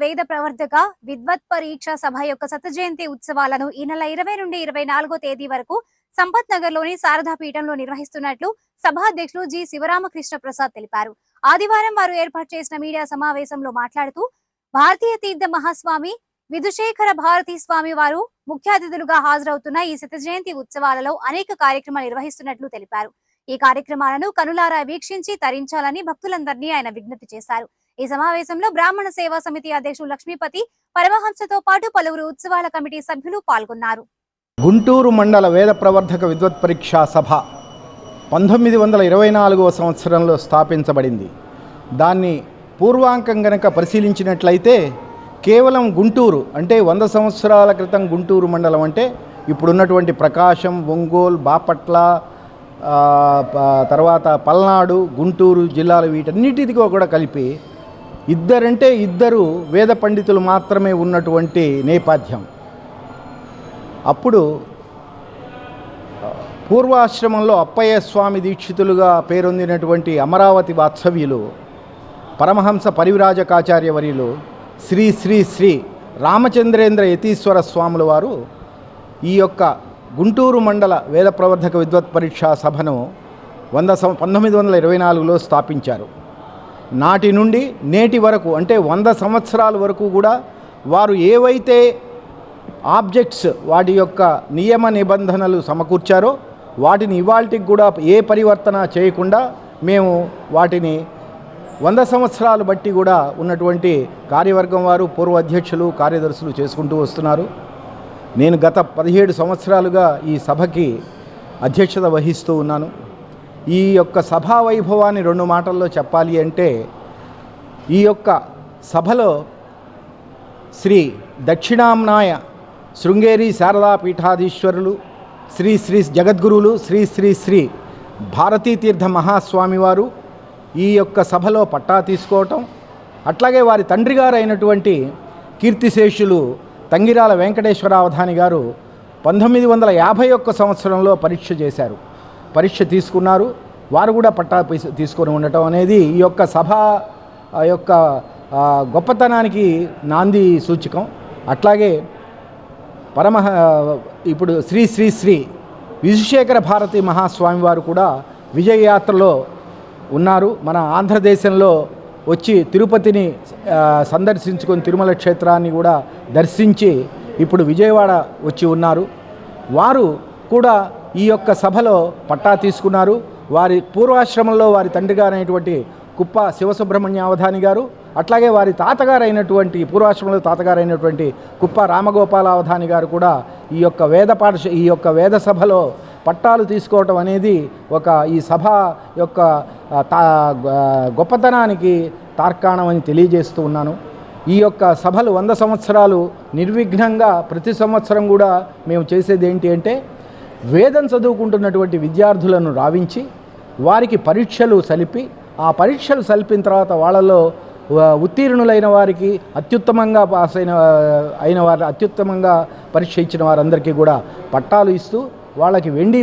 వేద ప్రవర్తక విద్వత్ పరీక్ష సభ యొక్క శత జయంతి ఉత్సవాలను ఈ నెల ఇరవై నుండి ఇరవై నాలుగో తేదీ వరకు సంపత్ నగర్లోని శారదా పీఠంలో నిర్వహిస్తున్నట్లు సభాధ్యక్షులు జి శివరామకృష్ణ ప్రసాద్ తెలిపారు. ఆదివారం వారు ఏర్పాటు చేసిన మీడియా సమావేశంలో మాట్లాడుతూ భారతీయ తీర్థ మహాస్వామి విధుశేఖర భారతీ స్వామి వారు ముఖ్య అతిథులుగా హాజరవుతున్న ఈ శత జయంతి ఉత్సవాలలో అనేక కార్యక్రమాలు నిర్వహిస్తున్నట్లు తెలిపారు. ఈ కార్యక్రమాలను కనులారా వీక్షించి తరించాలని భక్తులందరినీ ఆయన విజ్ఞప్తి చేశారు. ఈ సమావేశంలో బ్రాహ్మణ సేవా సమితి అధ్యక్షులు లక్ష్మీపతి పరమహంసతో పాటు పలువురు ఉత్సవాల కమిటీ సభ్యులు పాల్గొన్నారు. గుంటూరు మండల వేద ప్రవర్ధక విద్వత్ పరీక్షా సభ పంతొమ్మిది వందల ఇరవై నాలుగవ సంవత్సరంలో స్థాపించబడింది. దాన్ని పూర్వాంకం గనక పరిశీలించినట్లయితే కేవలం గుంటూరు అంటే వంద సంవత్సరాల క్రితం గుంటూరు మండలం అంటే ఇప్పుడున్నటువంటి ప్రకాశం ఒంగోలు బాపట్ల తర్వాత పల్నాడు గుంటూరు జిల్లాలు వీటన్నిటికీ కూడా కలిపి ఇద్దరంటే ఇద్దరు వేద పండితులు మాత్రమే ఉన్నటువంటి నేపథ్యం అప్పుడు పూర్వాశ్రమంలో అప్పయ్య స్వామి దీక్షితులుగా పేరొందినటువంటి అమరావతి వాత్సవ్యులు పరమహంస పరివిరాజకాచార్యవర్యులు శ్రీ శ్రీ శ్రీ రామచంద్రేంద్ర యతీశ్వర స్వాముల వారు ఈ యొక్క గుంటూరు మండల వేద ప్రవర్ధక విద్వత్ పరీక్షా సభను వంద సం పంతొమ్మిది వందల ఇరవై నాలుగులో స్థాపించారు. నాటి నుండి నేటి వరకు అంటే వంద సంవత్సరాల వరకు కూడా వారు ఏవైతే ఆబ్జెక్ట్స్ వాటి యొక్క నియమ నిబంధనలు సమకూర్చారో వాటిని ఇవాళకి కూడా ఏ పరివర్తన చేయకుండా మేము వాటిని వంద సంవత్సరాలు బట్టి కూడా ఉన్నటువంటి కార్యవర్గం వారు పూర్వ అధ్యక్షులు కార్యదర్శులు చేసుకుంటూ వస్తున్నారు. నేను గత పదిహేడు సంవత్సరాలుగా ఈ సభకి అధ్యక్షత వహిస్తూ ఉన్నాను. ఈ యొక్క సభా వైభవాన్ని రెండు మాటల్లో చెప్పాలి అంటే ఈ యొక్క సభలో శ్రీ దక్షిణాంనాయ శృంగేరి శారదా పీఠాధీశ్వరులు శ్రీ శ్రీ జగద్గురువులు శ్రీ శ్రీ శ్రీ భారతీ తీర్థ ఈ యొక్క సభలో పట్టా తీసుకోవటం అట్లాగే వారి తండ్రి గారు అయినటువంటి కీర్తిశేషులు తంగిరాల వెంకటేశ్వరావధాని గారు పంతొమ్మిది వందల యాభై ఒక్క సంవత్సరంలో పరీక్ష చేశారు. పరీక్ష తీసుకున్నారు. వారు కూడా పట్టా తీసుకొని ఉండటం అనేది ఈ యొక్క సభ యొక్క గొప్పతనానికి నాంది సూచకం. అట్లాగే పరమహ ఇప్పుడు శ్రీ శ్రీ శ్రీ విశ్వశేఖర భారతి మహాస్వామి వారు కూడా విజయయాత్రలో ఉన్నారు. మన ఆంధ్రదేశంలో వచ్చి తిరుపతిని సందర్శించుకొని తిరుమల క్షేత్రాన్ని కూడా దర్శించి ఇప్పుడు విజయవాడ వచ్చి ఉన్నారు. వారు కూడా ఈ యొక్క సభలో పట్టా తీసుకున్నారు. వారి పూర్వాశ్రమంలో వారి తండ్రి గారైనటువంటి కుప్ప శివసుబ్రహ్మణ్య అవధాని గారు అట్లాగే వారి తాతగారైనటువంటి పూర్వాశ్రమంలో తాతగారు అయినటువంటి కుప్ప రామగోపాల అవధాని గారు కూడా ఈ యొక్క వేద పాఠశ ఈ యొక్క వేద సభలో పట్టాలు తీసుకోవటం అనేది ఒక ఈ సభ యొక్క తా గొప్పతనానికి తార్కాణం అని తెలియజేస్తూ ఉన్నాను. ఈ యొక్క సభలు వంద సంవత్సరాలు నిర్విఘ్నంగా ప్రతి సంవత్సరం కూడా మేము చేసేది ఏంటి అంటే వేదం చదువుకుంటున్నటువంటి విద్యార్థులను రావించి వారికి పరీక్షలు సలిపి ఆ పరీక్షలు సలిపిన తర్వాత వాళ్ళలో ఉత్తీర్ణులైన వారికి అత్యుత్తమంగా పాస్ అయిన అయిన వారు అత్యుత్తమంగా పరీక్ష ఇచ్చిన వారందరికీ కూడా పట్టాలు ఇస్తూ వాళ్ళకి వెండి